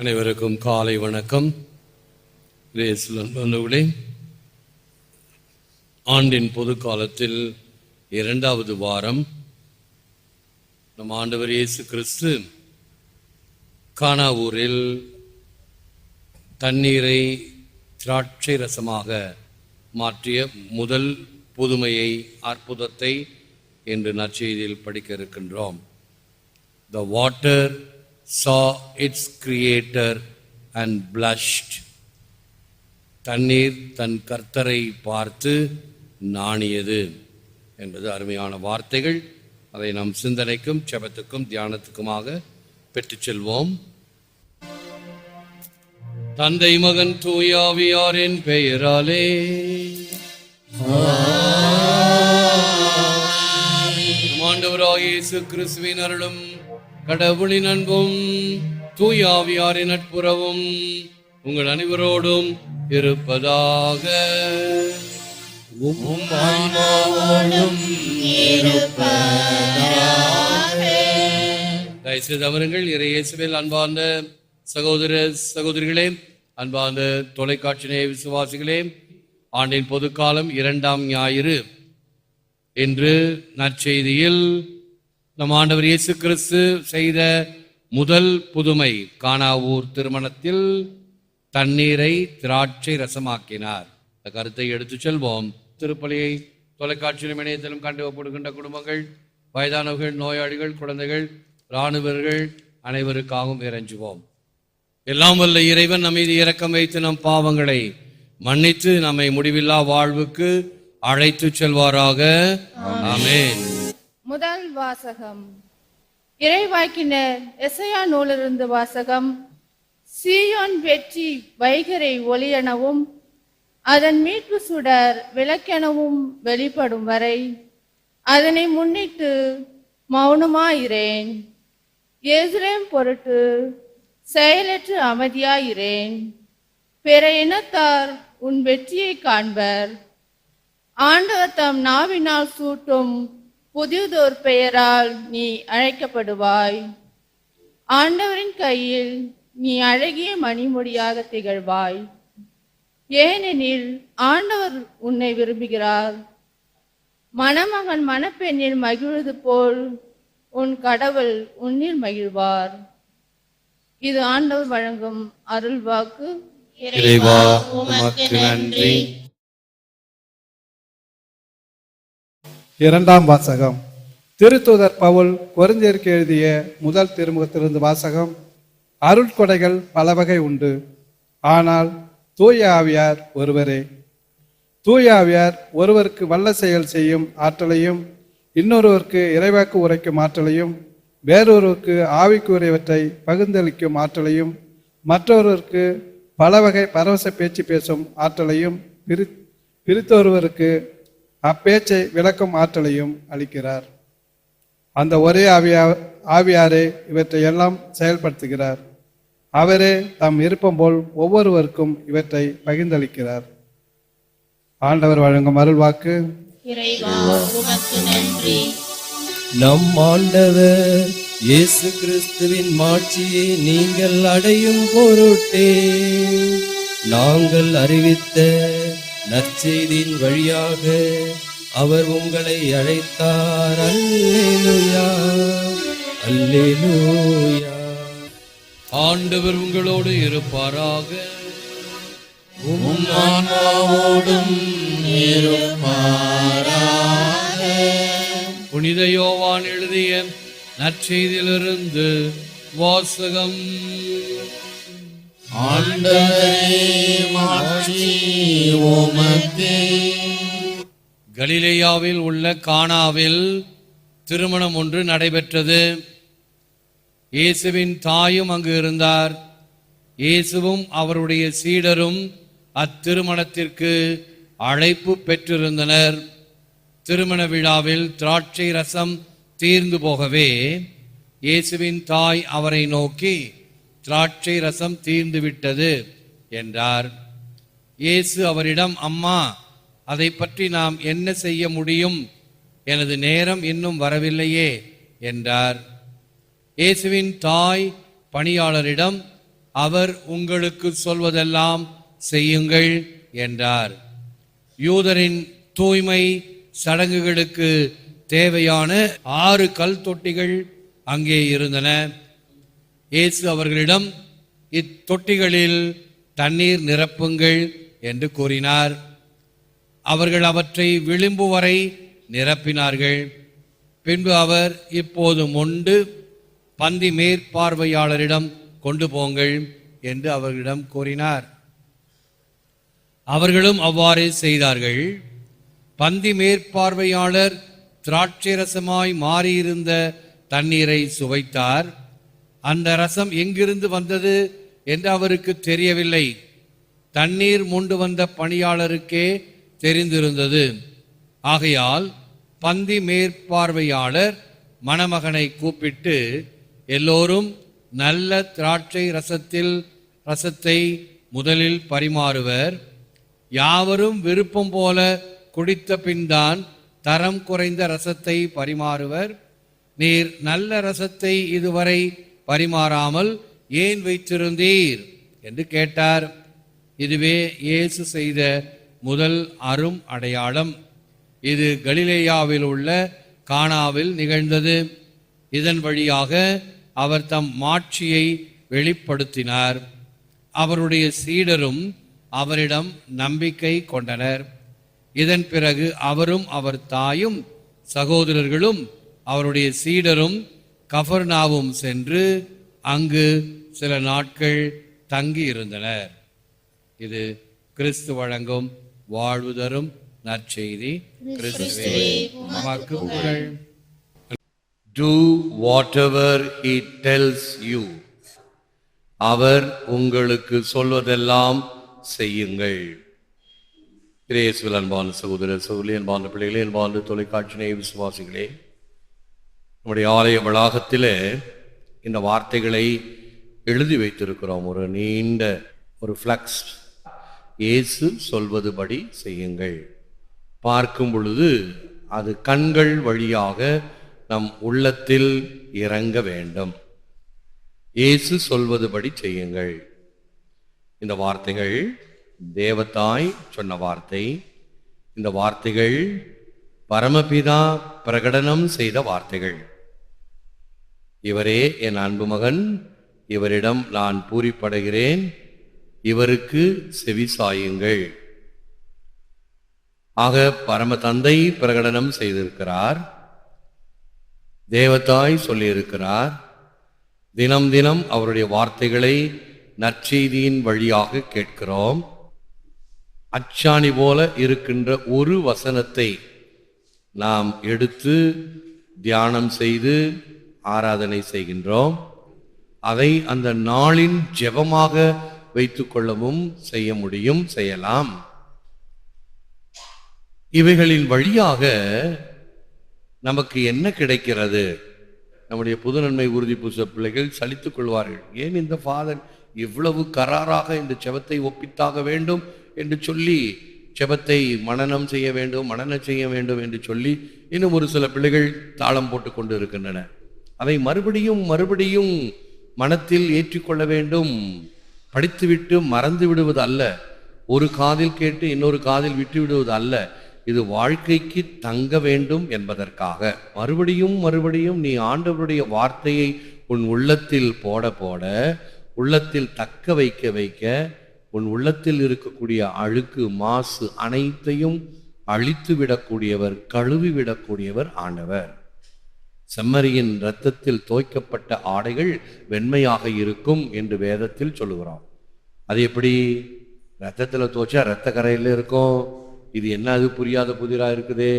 அனைவருக்கும் காலை வணக்கம். கிரேஸ்லன் ஆண்டின் பொது காலத்தில் இரண்டாவது வாரம் நம் ஆண்டவர் இயேசு கிறிஸ்து கானாவூரில் தண்ணீரை திராட்சை ரசமாக மாற்றிய முதல் புதுமையை அற்புதத்தை என்று நற்செய்தியில் படிக்க இருக்கின்றோம். The water saw its creator and blushed. தண்ணீர் தன் கர்த்தரை பார்த்து நாணியது என்பது அருமையான வார்த்தைகள் அதை நாம் சிந்தனைக்கும் செபத்துக்கும் தியானத்துக்குமாக பெற்றுச் செல்வோம் தந்தை மகன் தூயாவியாரின் பெயராலே ஆண்டவராக இயேசு கிறிஸ்துவின் அருளும் கடவுளின் அன்பும் தூயாவியாரின் நட்புறவும் உங்கள் அனைவரோடும் இருப்பதாக. தயவுசெய்து அவருங்கள் இறையேசுவில் அன்பார்ந்த சகோதர சகோதரிகளே அன்பார்ந்த தொலைக்காட்சி நேய விசுவாசிகளே ஆண்டின் பொதுக்காலம் இரண்டாம் ஞாயிறு. என்று நற்செய்தியில் நம் ஆண்டவர் இயேசு கிறிஸ்து செய்த முதல் புதுமை கானாவூர் திருமணத்தில் தண்ணீரை திராட்சை ரசமாக்கினார். இந்த கருத்தை எடுத்து செல்வோம். திருப்பலியை தொலைக்காட்சியிலும் இணையத்திலும் கண்டுவப்படுகின்ற குடும்பங்கள் வயதானவர்கள் நோயாளிகள் குழந்தைகள் இராணுவர்கள் அனைவருக்காகவும் இறைஞ்சுவோம். எல்லாம் வல்ல இறைவன் நம் மீது இரக்கம் வைத்து நம் பாவங்களை மன்னித்து நம்மை முடிவில்லா வாழ்வுக்கு அழைத்து செல்வாராக. ஆமென். முதல் வாசகம். இறைவாக்கினர் எசையா நூலிருந்து வாசகம். சீயோன் வெற்றி வைகரை ஒளியெனவும் அதன் மீட்பு சுடர் விளக்கெனவும் வெளிப்படும் வரை அதனை முன்னிட்டு மௌனமாயிரேன் எருசலேம் பொருட்டு செயலற்று அமைதியாயிரேன் பிற இனத்தார் உன் வெற்றியை காண்பர். ஆண்டவர் தம் நாவினால் சூட்டும் புதியதோர் பெயரால் நீ அழைக்கப்படுவாய். ஆண்டவரின் கையில் நீ அழகிய மணிமொழியாக திகழ்வாய். ஏனெனில் ஆண்டவர் உன்னை விரும்புகிறார். மணமகன் மணப்பெண்ணில் மகிழ்வது போல் உன் கடவுள் உன்னில் மகிழ்வார். இது ஆண்டவர் வழங்கும் அருள்வாக்கு. இறைவா உமக்கு நன்றி. இரண்டாம் வாசகம். திருத்தூதர் பவுல் கொரிந்தியருக்கு எழுதிய முதல் திருமுகத்திலிருந்து வாசகம் அருட்கொடைகள் பல வகை உண்டு. ஆனால் தூய ஆவியார் ஒருவரே. தூய ஆவியார் ஒருவருக்கு வல்ல செயல் செய்யும் ஆற்றலையும் இன்னொருவருக்கு இறைவாக்கு உரைக்கும் ஆற்றலையும் வேறொருவருக்கு ஆவிக்குரியவற்றை பகிர்ந்தளிக்கும் ஆற்றலையும் மற்றொருவருக்கு பல வகை பரவச பேச்சு பேசும் ஆற்றலையும் பிரி பிரித்தொருவருக்கு அப்பேச்சை விளக்கும் ஆற்றலையும் அளிக்கிறார். அந்த ஒரே ஆவியா ஆவியாரே இவற்றை எல்லாம் செயல்படுத்துகிறார். அவரே தம் விருப்பம் போல் ஒவ்வொருவருக்கும் இவற்றை பகிர்ந்தளிக்கிறார். ஆண்டவர் வழங்கும் அருள்வாக்கு. இறைவா உமக்கு நன்றி. நம் ஆண்டவர் இயேசு கிறிஸ்துவின் மாட்சியை நீங்கள் அடையும் பொருட்டே நாங்கள் அறிவித்த நற்செய்தியின் வழியாக அவர் உங்களை அழைத்தார். அல்லேலூயா அல்லேலூயா. ஆண்டவர் உங்களோடு இருப்பாராக. உம் ஆன்மாவோடும் புனித யோவான் எழுதிய நற்செய்தியிலிருந்து வாசகம். கலிலேயாவில் உள்ள கானாவில் திருமணம் ஒன்று நடைபெற்றது. இயேசுவின் தாயும் அங்கு இருந்தார். இயேசுவும் அவருடைய சீடரும் அத்திருமணத்திற்கு அழைப்பு பெற்றிருந்தனர். திருமண விழாவில் திராட்சை ரசம் தீர்ந்து போகவே இயேசுவின் தாய் அவரை நோக்கி திராட்சை ரசம் தீர்ந்து விட்டது என்றார். இயேசு அவரிடம் அம்மா அதை பற்றி நாம் என்ன செய்ய முடியும்? எனது நேரம் இன்னும் வரவில்லையே என்றார். இயேசுவின் தாய் பணியாளரிடம் அவர் உங்களுக்கு சொல்வதெல்லாம் செய்யுங்கள் என்றார். யூதரின் தூய்மை சடங்குகளுக்கு தேவையான ஆறு கல் தொட்டிகள் அங்கே இருந்தன. இயேசு அவர்களிடம் இத்தொட்டிகளில் தண்ணீர் நிரப்புங்கள் என்று கூறினார். அவர்கள் அவற்றை விளிம்பு வரை நிரப்பினார்கள். பின்பு அவர் இப்போது உண்டு பந்தி மேற்பார்வையாளரிடம் கொண்டு போங்கள் என்று அவர்களிடம் கூறினார். அவர்களும் அவ்வாறே செய்தார்கள். பந்தி மேற்பார்வையாளர் திராட்சை ரசமாய் மாறியிருந்த தண்ணீரை சுவைத்தார். அந்த ரசம் எங்கிருந்து வந்தது என்று அவருக்கு தெரியவில்லை. தண்ணீர் முண்டு வந்த பணியாளருக்கே தெரிந்திருந்தது. ஆகையால் பந்தி மேற்பார்வையாளர் மணமகனை கூப்பிட்டு எல்லோரும் நல்ல திராட்சை ரசத்தில் ரசத்தை முதலில் பரிமாறுவர். யாவரும் விருப்பம் போல குடித்த பின்தான் தரம் குறைந்த ரசத்தை பரிமாறுவர். நீர் நல்ல ரசத்தை இதுவரை பரிமாறாமல் ஏன் வைத்திருந்தீர்? என்று கேட்டார். இதுவே இயேசு செய்த முதல் அரும் அடையாளம். இது கலிலேயாவில் உள்ள கானாவில் நிகழ்ந்தது. இதன் வழியாக அவர் தம் மாட்சியை வெளிப்படுத்தினார். அவருடைய சீடரும் அவரிடம் நம்பிக்கை கொண்டனர். இதன் பிறகு அவரும் அவர் தாயும் சகோதரர்களும் அவருடைய சீடரும் கஃபர்னாவும் சென்று அங்கு சில நாட்கள் தங்கி இருந்தனர் இது கிறிஸ்து வழங்கும் வாழ்வு தரும் நற்செய்தி. கிறிஸ்துவே நமக்கு புகழ் Do whatever it tells you அவர் உங்களுக்கு சொல்வதெல்லாம் செய்யுங்கள். கிரேசுவில் அன்பான சகோதரர் சகோதரி அன்பான பிள்ளைகளே அன்பான தொலைக்காட்சி விசுவாசிகளே நம்முடைய ஆலய வளாகத்தில் இந்த வார்த்தைகளை எழுதி வைத்திருக்கிறோம். ஒரு நீண்ட ஒரு ஃப்ளக்ஸ் இயேசு சொல்வதுபடி செய்யுங்கள். பார்க்கும் பொழுது அது கண்கள் வழியாக நம் உள்ளத்தில் இறங்க வேண்டும். இயேசு சொல்வதுபடி செய்யுங்கள். இந்த வார்த்தைகள் தேவதாய் சொன்ன வார்த்தை. இந்த வார்த்தைகள் பரமபிதா பிரகடனம் செய்த வார்த்தைகள். இவரே என் அன்பு மகன் இவரிடம் நான் பூரிப்படைகிறேன் இவருக்கு செவி சாயுங்கள். ஆக பரம தந்தை பிரகடனம் செய்திருக்கிறார். தேவதாய் சொல்லியிருக்கிறார் தினம் தினம் அவருடைய வார்த்தைகளை நற்செய்தியின் வழியாக கேட்கிறோம். அச்சாணி போல இருக்கின்ற ஒரு வசனத்தை நாம் எடுத்து தியானம் செய்து ஆராதனை செய்கின்றோம். அதை அந்த நாளின் ஜெபமாக வைத்துக்கொள்ளவும் செய்ய முடியும் செய்யலாம். இவைகளின் வழியாக நமக்கு என்ன கிடைக்கிறது? நம்முடைய புது நன்மை உறுதி பூச பிள்ளைகள் சலித்துக் கொள்வார்கள். ஏன் இந்த ஃபாதர் இவ்வளவு கராராக இந்த செபத்தை ஒப்பித்தாக வேண்டும் என்று சொல்லி செபத்தை மனனம் செய்ய வேண்டும் மனநம் செய்ய வேண்டும் என்று சொல்லி இன்னும் ஒரு சில பிள்ளைகள் தாளம் போட்டு கொண்டு இருக்கின்றன. அதை மறுபடியும் மறுபடியும் மனத்தில் ஏற்றிக்கொள்ள வேண்டும். படித்துவிட்டு மறந்து விடுவது அல்ல. ஒரு காதில் கேட்டு இன்னொரு காதில் விட்டு விடுவது அல்ல. இது வாழ்க்கைக்கு தங்க வேண்டும் என்பதற்காக. மறுபடியும் மறுபடியும் நீ ஆண்டவருடைய வார்த்தையை உன் உள்ளத்தில் போட போட உள்ளத்தில் தக்க வைக்க வைக்க உன் உள்ளத்தில் இருக்கக்கூடிய அழுக்கு மாசு அனைத்தையும் அழித்து விடக்கூடியவர் கழுவி விடக்கூடியவர் ஆண்டவர். செம்மறியின் இரத்தத்தில் தோய்க்கப்பட்ட ஆடைகள் வெண்மையாக இருக்கும் என்று வேதத்தில் சொல்லுகிறோம் அது எப்படி? ரத்தத்தில் துவைச்சா ரத்த கரையில் இருக்கும். இது என்ன? அது புரியாத புதிராக இருக்குதே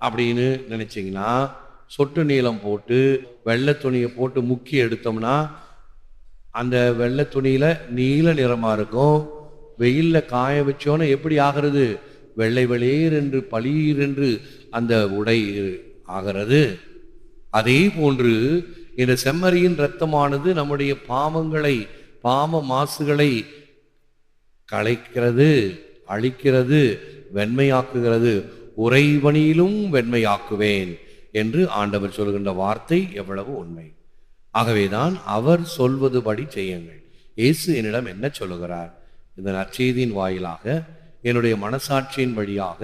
அப்படின்னு நினச்சிங்கன்னா சொட்டு நீளம் போட்டு வெள்ளை துணியை போட்டு முக்கி எடுத்தோம்னா அந்த வெள்ளை துணியில் நீல நிறமாக இருக்கும். வெயிலில் காய வச்சோன்னே எப்படி ஆகிறது? வெள்ளை வெளியேர் என்று பளீர் என்று அந்த உடை ஆகிறது. அதே போன்று இந்த செம்மறியின் இரத்தமானது நம்முடைய பாவங்களை பாவ மாசுகளை களைக்கிறது அழிக்கிறது வெண்மையாக்குகிறது. உறைவனியிலும் வெண்மையாக்குவேன் என்று ஆண்டவர் சொல்கின்ற வார்த்தை எவ்வளவு உண்மை. ஆகவேதான் அவர் சொல்வதுபடி செய்யுங்கள். இயேசு என்னிடம் என்ன சொல்லுகிறார்? இந்த நற்செய்தியின் வாயிலாக என்னுடைய மனசாட்சியின் வழியாக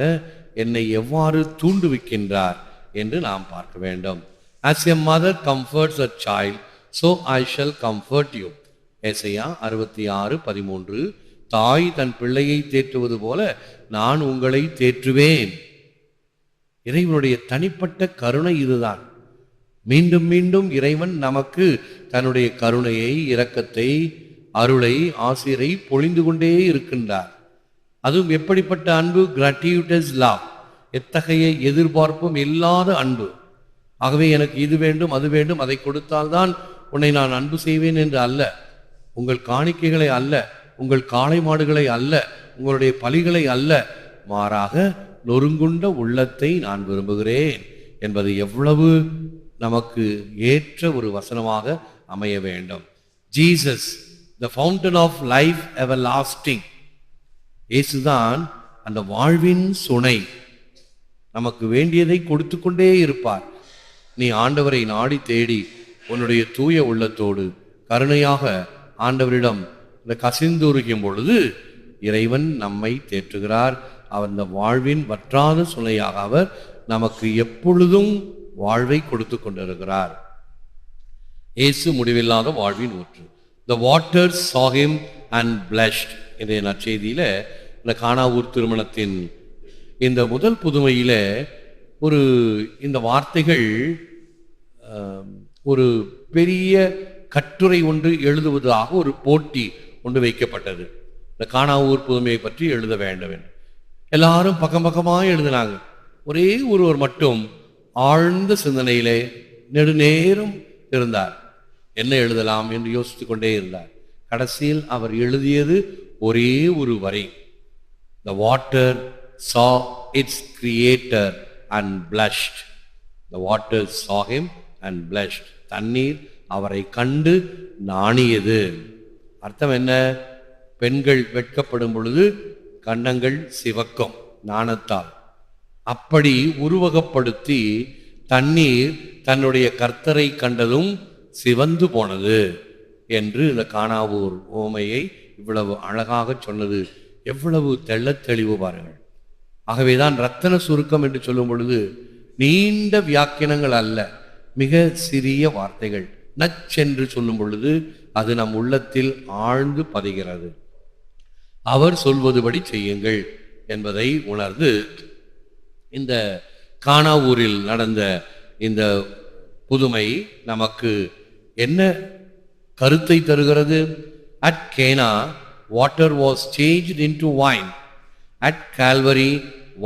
என்னை எவ்வாறு தூண்டுவிக்கின்றார் என்று நாம் பார்க்க வேண்டும். As a mother comforts a child so I shall comfort you Isaiah அறுபத்தி ஆறு பதிமூன்று. தாய் தன் பிள்ளையை தேற்றுவது போல நான் உங்களை தேற்றுவேன். இறைவனுடைய தனிப்பட்ட கருணை இதுதான். மீண்டும் மீண்டும் இறைவன் நமக்கு தன்னுடைய கருணையை இரக்கத்தை அருளை ஆசிரை பொழிந்து கொண்டே இருக்கின்றார். அதுவும் எப்படிப்பட்ட அன்பு? கிராட்டியூட்டஸ் லவ் எத்தகைய எதிர்பார்ப்பும் இல்லாத அன்பு. ஆகவே எனக்கு இது வேண்டும் அது வேண்டும் அதை கொடுத்தால்தான் உன்னை நான் அன்பு செய்வேன் என்று அல்ல. உங்கள் காணிக்கைகளை அல்ல உங்கள் காளை மாடுகளை அல்ல உங்களுடைய பலிகளை அல்ல. மாறாக நொறுங்குண்ட உள்ளத்தை நான் விரும்புகிறேன் என்பது எவ்வளவு நமக்கு ஏற்ற ஒரு வசனமாக அமைய வேண்டும். Jesus the fountain of life everlasting இயேசுதான் அந்த வாழ்வின் சுனை. நமக்கு வேண்டியதை கொடுத்து கொண்டே இருப்பார். நீ ஆண்டவரை நாடி தேடி உன்னுடைய தூய உள்ளத்தோடு கருணையாக ஆண்டவரிடம் இந்த கசிந்துருகும் பொழுது இறைவன் நம்மை தேற்றுகிறார். அவர் இந்த வாழ்வின் வற்றாத சுனையாக அவர் நமக்கு எப்பொழுதும் வாழ்வை கொடுத்து கொண்டிருக்கிறார். இயேசு முடிவில்லாத வாழ்வின் ஊற்று. த வாட்டர் சாஹிம் அண்ட் பிளஷ்ட் இன்றைய நற்செய்தியில இந்த கானாவூர் திருமணத்தின் இந்த முதல் புதுமையில ஒரு இந்த வார்த்தைகள் ஒரு பெரிய கட்டுரை ஒன்று எழுதுவதாக ஒரு போட்டி ஒன்று வைக்கப்பட்டது. இந்த காணாவூர் புதுமையை பற்றி எழுத வேண்டும் என்று எல்லாரும் பக்கம் பக்கமாக எழுதினாங்க. ஒரே ஒருவர் மட்டும் ஆழ்ந்த சிந்தனையிலே நெடுநேரம் இருந்தார். என்ன எழுதலாம் என்று யோசித்து கொண்டே இருந்தார். கடைசியில் அவர் எழுதியது ஒரே ஒரு வரி. The water saw its creator and blushed the water saw him and blushed. தண்ணீர் அவரை கண்டு நாணியது. அர்த்தம் என்ன? பெண்கள் வெட்கப்படும் பொழுது கன்னங்கள் சிவக்கும் நாணத்தால். அப்படி உருவகப்படுத்தி தண்ணீர் தன்னுடைய கர்த்தரை கண்டதும் சிவந்து போனது என்று இந்த காணாவூர் ஓமையை இவ்வளவு அழகாக சொன்னது. எவ்வளவு தெள்ளத் தெளிவு பாருங்கள். ஆகவேதான் ரத்தன சுருக்கம் என்று சொல்லும் பொழுது நீண்ட வியாக்கியனங்கள் அல்ல. மிக சிறிய வார்த்தைகள். நச்சென்று சொல்லும் பொழுது அது நம் உள்ளத்தில் ஆழ்ந்து பதிகிறது. அவர் சொல்வதுபடி செய்யுங்கள் என்பதை உணர்ந்து இந்த கானாவூரில் நடந்த இந்த புதுமை நமக்கு என்ன கருத்தை தருகிறது? At Cana water was changed into wine at Calvary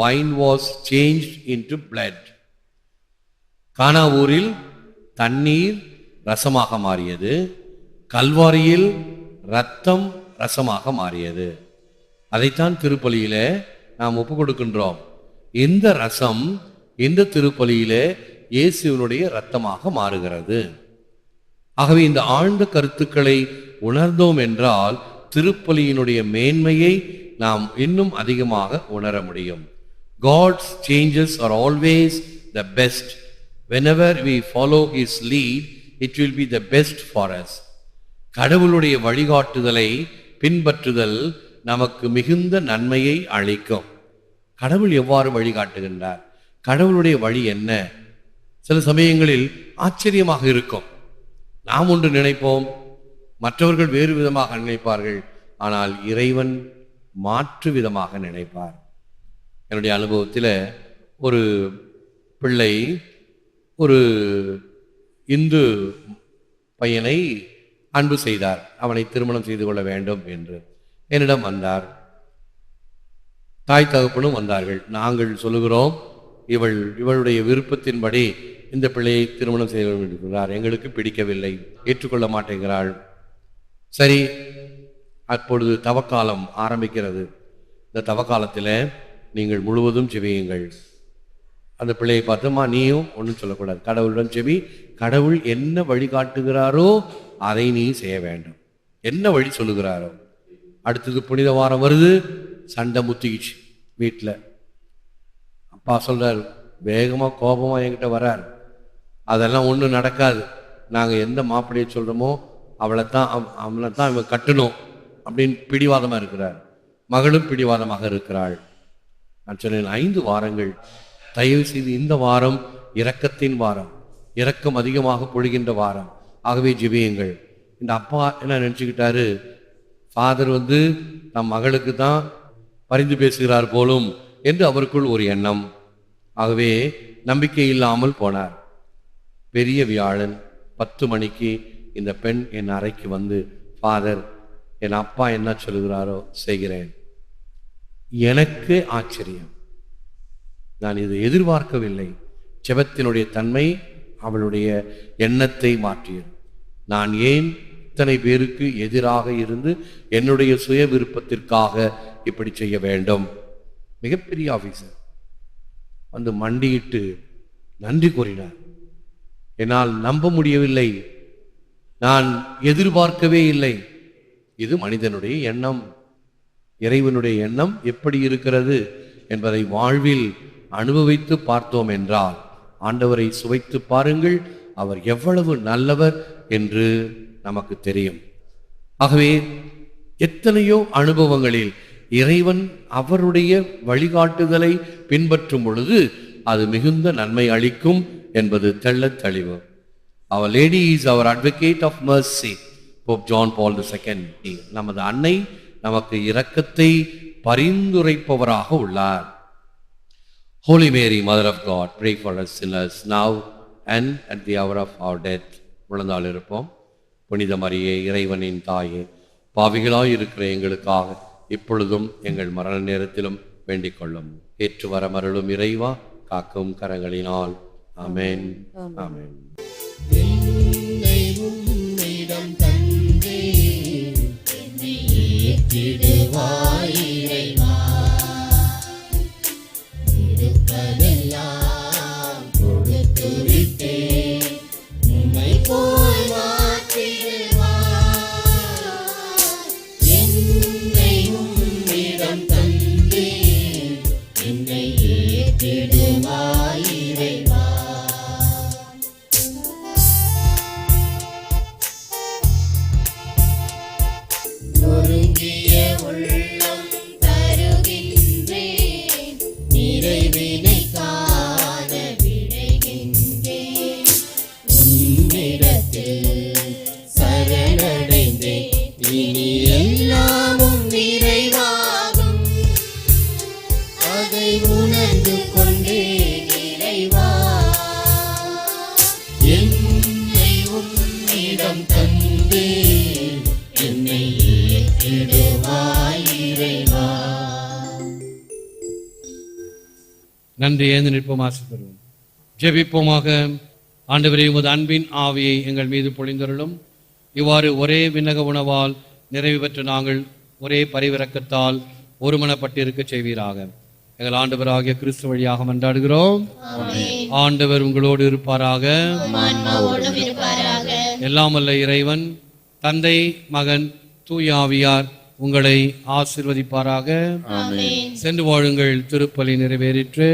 wine was change into blood கானாவூரில் தண்ணீர் ரசமாக மாறியது. கல்வாரியில் ரத்தம் ரசமாக மாறியது. அதைத்தான் திருப்பலியில நாம் ஒப்பு கொடுக்கின்றோம். இந்த ரசம் இந்த திருப்பலியிலே இயேசுவினுடைய ரத்தமாக மாறுகிறது. ஆகவே இந்த ஆழ்ந்த கருத்துக்களை உணர்ந்தோம் என்றால் திருப்பலியினுடைய மேன்மையை நாம் இன்னும் அதிகமாக உணர முடியும். God's changes are always the best whenever we follow his lead it will be the best for us. கடவுளுடைய வழிகாட்டுதலை பின்பற்றுதல் நமக்கு மிகுந்த நன்மையை அளிக்கும். கடவுள் எவ்வாறு வழிகாட்டுகின்றார்? கடவுளுடைய வழி என்ன? சில சமயங்களில் ஆச்சரியமாக இருக்கும். நாம் ஒன்று நினைப்போம் மற்றவர்கள் வேறு விதமாக நினைப்பார்கள் ஆனால் இறைவன் மாற்று விதமாக நினைப்பார். என்னுடைய அனுபவத்தில் ஒரு பிள்ளை ஒரு இந்து பையனை அன்பு செய்தார். அவனை திருமணம் செய்து கொள்ள வேண்டும் என்று. என்னிடம் வந்தார். தாய் தகப்பனும் வந்தார்கள். நாங்கள் சொல்லுகிறோம் இவள் இவளுடைய விருப்பத்தின்படி இந்த பிள்ளையை திருமணம் செய்ய வேண்டும் எங்களுக்கு பிடிக்கவில்லை. ஏற்றுக்கொள்ள மாட்டேங்கிறாள். சரி அப்பொழுது தவக்காலம் ஆரம்பிக்கிறது. இந்த தவக்காலத்தில் நீங்கள் முழுவதும் செவியுங்கள். அந்த பிள்ளையை பார்த்தோமா நீயும் ஒன்றும் சொல்லக்கூடாது. கடவுளுடன் செவி கடவுள் என்ன வழி காட்டுகிறாரோ அதை நீ செய்ய வேண்டும். என்ன வழி சொல்லுகிறாரோ. அடுத்தது புனித வாரம் வருது சண்டை முத்திக்கிச்சு வீட்டில் அப்பா சொல்கிறார் வேகமாக கோபமாக என்கிட்ட வரார். அதெல்லாம் ஒன்றும் நடக்காது. நாங்கள் எந்த மாப்பிள்ளையை சொல்கிறோமோ அவளை தான் அவளை தான் இவன் கட்டணும். அப்படின்னு பிடிவாதமாக இருக்கிறார். மகளும் பிடிவாதமாக இருக்கிறாள். நான் சொன்னேன் ஐந்து வாரங்கள் தயவு செய்து இந்த வாரம் இரக்கத்தின் வாரம். இரக்கம் அதிகமாக பொழிகின்ற வாரம். ஆகவே ஜெபியுங்கள். இந்த அப்பா என்ன நினச்சிக்கிட்டாரு? ஃபாதர் வந்து நம் மகளுக்கு தான் பரிந்து பேசுகிறார் போலும் என்று அவருக்குள் ஒரு எண்ணம். ஆகவே நம்பிக்கை இல்லாமல் போனார். பெரிய வியாழன் பத்து மணிக்கு இந்த பெண் என் அறைக்கு வந்து ஃபாதர் என் அப்பா என்ன சொல்கிறாரோ செய்கிறேன். எனக்கு ஆச்சரியம். நான் இதை எதிர்பார்க்கவில்லை. ஜெபத்தினுடைய தன்மை அவளுடைய எண்ணத்தை மாற்றியது. நான் ஏன் இத்தனை பேருக்கு எதிராக இருந்து என்னுடைய சுய விருப்பத்திற்காக இப்படி செய்ய வேண்டும்? மிகப்பெரிய ஆஃபீஸர் வந்து மண்டியிட்டு நன்றி கூறினார். என்னால் நம்ப முடியவில்லை. நான் எதிர்பார்க்கவே இல்லை. இது மனிதனுடைய எண்ணம். இறைவனுடைய எண்ணம் எப்படி இருக்கிறது என்பதை வாழ்வில் அனுபவித்து பார்த்தோம் என்றால் ஆண்டவரை சுவைத்து பாருங்கள் அவர் எவ்வளவு நல்லவர் என்று நமக்கு தெரியும். ஆகவே எத்தனையோ அனுபவங்களில் இறைவன் அவருடைய வழிகாட்டுதலை பின்பற்றும் பொழுது அது மிகுந்த நன்மை அளிக்கும் என்பது தெள்ளத் தெளிவு. Our lady is our advocate of mercy Pope John Paul the second நமது அன்னை நமக்கு இரக்கத்தை பரிந்துரைப்பவராக உள்ளார். Holy Mary, Mother of God, pray for us sinners now and at the hour of our death. முழந்தாள் இருப்போம். புனித மரியே இறைவனின் தாயே பாவிகளாய் இருக்கிற எங்களுக்காக இப்பொழுதும் எங்கள் மரண நேரத்திலும் வேண்டிக் கொள்ளும். ஏற்று வர மருளும் இறைவா காக்கும் கரங்களினால். ஆமென். ஆமென். என்னை உம்மிடம் தந்தே நன்றி ஏந்து நிற்போம் ஆசைப்படுவோம் ஜெபிப்போமாக. ஆண்டவரே உமது அன்பின் ஆவியை எங்கள் மீது பொழிந்தருளும். இவ்வாறு ஒரே விண்ணக உணவால் நிறைவு பெற்ற நாங்கள் ஒரே பரிவிறக்கத்தால் ஒருமனப்பட்டிருக்க செய்வீராக. எங்கள் ஆண்டவராகிய கிறிஸ்து வழியாக மன்றாடுகிறோம். ஆண்டவர் உங்களோடு இருப்பாராக. எல்லாம் வல்ல இறைவன் தந்தை மகன் தூய ஆவியார் உங்களை ஆசிர்வதிப்பாராக. சென்று வாழுங்கள் திருப்பலி நிறைவேறிற்று.